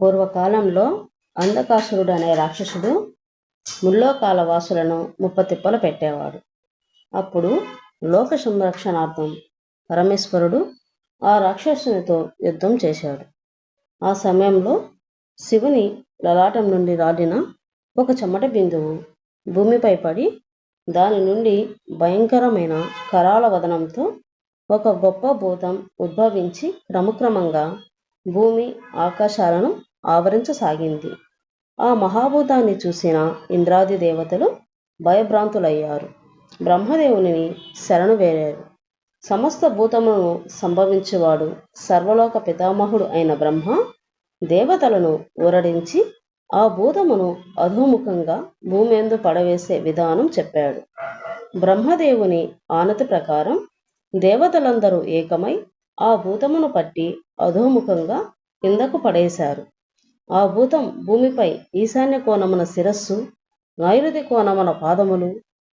పూర్వకాలంలో అంధకాసురుడు అనే రాక్షసుడు ముల్లోకాల వాసులను ముప్పతిప్పలు పెట్టేవాడు. అప్పుడు లోక సంరక్షణార్థం పరమేశ్వరుడు ఆ రాక్షసునితో యుద్ధం చేశాడు. ఆ సమయంలో శివుని లలాటం నుండి రాలిన ఒక చెమట బిందువు భూమిపై పడి దాని నుండి భయంకరమైన కరాల వదనంతో ఒక గొప్ప భూతం ఉద్భవించి క్రమక్రమంగా భూమి ఆకాశాలను ఆవరించసాగింది. ఆ మహాభూతాన్ని చూసిన ఇంద్రాది దేవతలు భయభ్రాంతులయ్యారు. బ్రహ్మదేవునిని శరణు వేరారు. సమస్త భూతములను సంభవించేవాడు సర్వలోక పితామహుడు అయిన బ్రహ్మ దేవతలను ఊరడించి ఆ భూతమును అధోముఖంగా భూమేందు పడవేసే విధానం చెప్పాడు. బ్రహ్మదేవుని ఆనతి ప్రకారం దేవతలందరూ ఏకమై ఆ భూతమును పట్టి అధోముఖంగా కిందకు పడేశారు. ఆ భూతం భూమిపై ఈశాన్య కోణమున శిరస్సు నైరుతి కోణమున పాదములు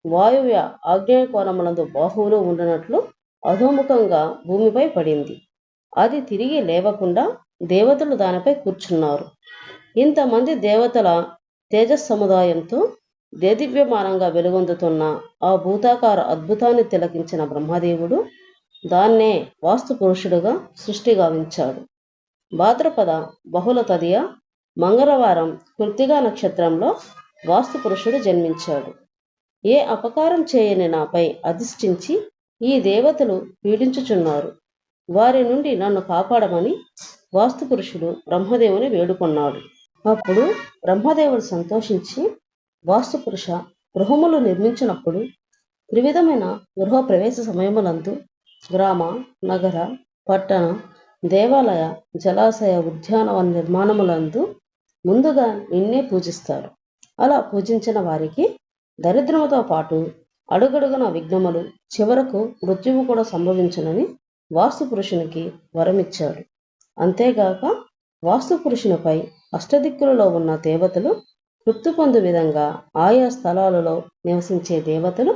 వాయువ్య ఆగ్నేయ కోణములందు బాహువులు ఉండినట్లు అధోముఖంగా భూమిపై పడింది. అది తిరిగి లేవకుండా దేవతలు దానిపై కూర్చున్నారు. ఇంతమంది దేవతల తేజస్సముదాయంతో దేదివ్యమానంగా వెలుగొందుతున్న ఆ భూతాకార అద్భుతాన్ని తిలకించిన బ్రహ్మదేవుడు దాన్నే వాస్తు పురుషుడుగా సృష్టిగావించాడు భాద్రపద బహుళ తదియ మంగళవారం కృత్తిగా నక్షత్రంలో వాస్తు పురుషుడు జన్మించాడు. ఏ అపకారం చేయని నాపై అధిష్ఠించి ఈ దేవతలు పీడించుచున్నారు. వారి నుండి నన్ను కాపాడమని వాస్తు పురుషుడు బ్రహ్మదేవుని వేడుకొన్నాడు. అప్పుడు బ్రహ్మదేవుడు సంతోషించి వాస్తు పురుష గృహములు నిర్మించినప్పుడు త్రివిధమైన గృహ ప్రవేశ సమయములందు గ్రామ నగర పట్టణ దేవాలయ జలాశయ ఉద్యానవన నిర్మాణములందు ముందుగా నిన్నే పూజిస్తారు. అలా పూజించిన వారికి దరిద్రముతో పాటు అడుగడుగున విఘ్నములు చివరకు మృత్యువు కూడా సంభవించునని వాస్తు పురుషునికి వరమిచ్చాడు అంతేగాక వాస్తు పురుషునిపై అష్టదిక్కులలో ఉన్న దేవతలు తృప్తి పొందు విధంగా ఆయా స్థలాలలో నివసించే దేవతలు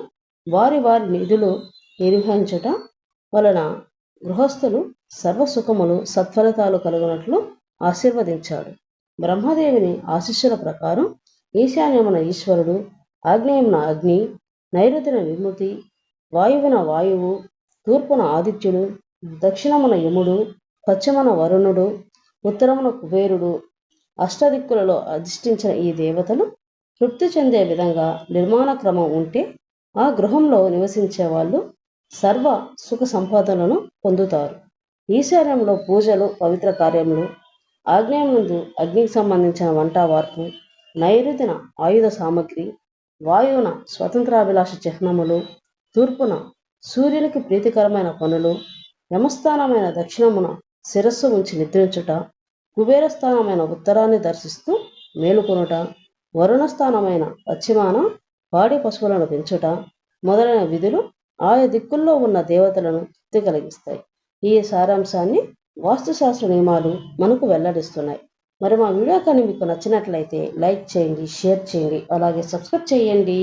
వారి వారి నిధులు నిర్వహించుట వలన గృహస్థులు సర్వసుఖములు సత్ఫలితాలు కలుగునట్లు ఆశీర్వదించాడు. బ్రహ్మదేవిని ఆశిష్యుల ప్రకారం ఈశాన్యమున ఈశ్వరుడు ఆగ్నేయమున అగ్ని నైరుతిన విముతి వాయువున వాయువు తూర్పున ఆదిత్యుడు దక్షిణమున యముడు పశ్చిమన వరుణుడు ఉత్తరమున కుబేరుడు అష్టదిక్కులలో అధిష్ఠించిన ఈ దేవతలు తృప్తి చెందే విధంగా నిర్మాణ క్రమం ఉంటే ఆ గృహంలో నివసించే వాళ్ళు సర్వ సుఖ సంపాదనను పొందుతారు. ఈశాన్యంలో పూజలు పవిత్ర కార్యములు ఆగ్నేయం ముందు అగ్నికి సంబంధించిన వంట వార్పు నైరుతిన ఆయుధ సామగ్రి వాయువున స్వతంత్రాభిలాష చిహ్నములు తూర్పున సూర్యునికి ప్రీతికరమైన పనులు యమస్థానమైన దక్షిణమున శిరస్సు ఉంచి నిద్రించుట కుబేరస్థానమైన ఉత్తరాన్ని దర్శిస్తూ మేలుకొనుట వరుణస్థానమైన పశ్చిమాన పాడి పశువులను పెంచుట మొదలైన విధులు ఆయా దిక్కుల్లో ఉన్న దేవతలను తృప్తి కలిగిస్తాయి. ఈ సారాంశాన్ని వాస్తుశాస్త్ర నియమాలు మనకు వెల్లడిస్తున్నాయి. మరి మా వీడియో కానీ మీకు నచ్చినట్లయితే లైక్ చేయండి షేర్ చేయండి అలాగే సబ్స్క్రైబ్ చేయండి.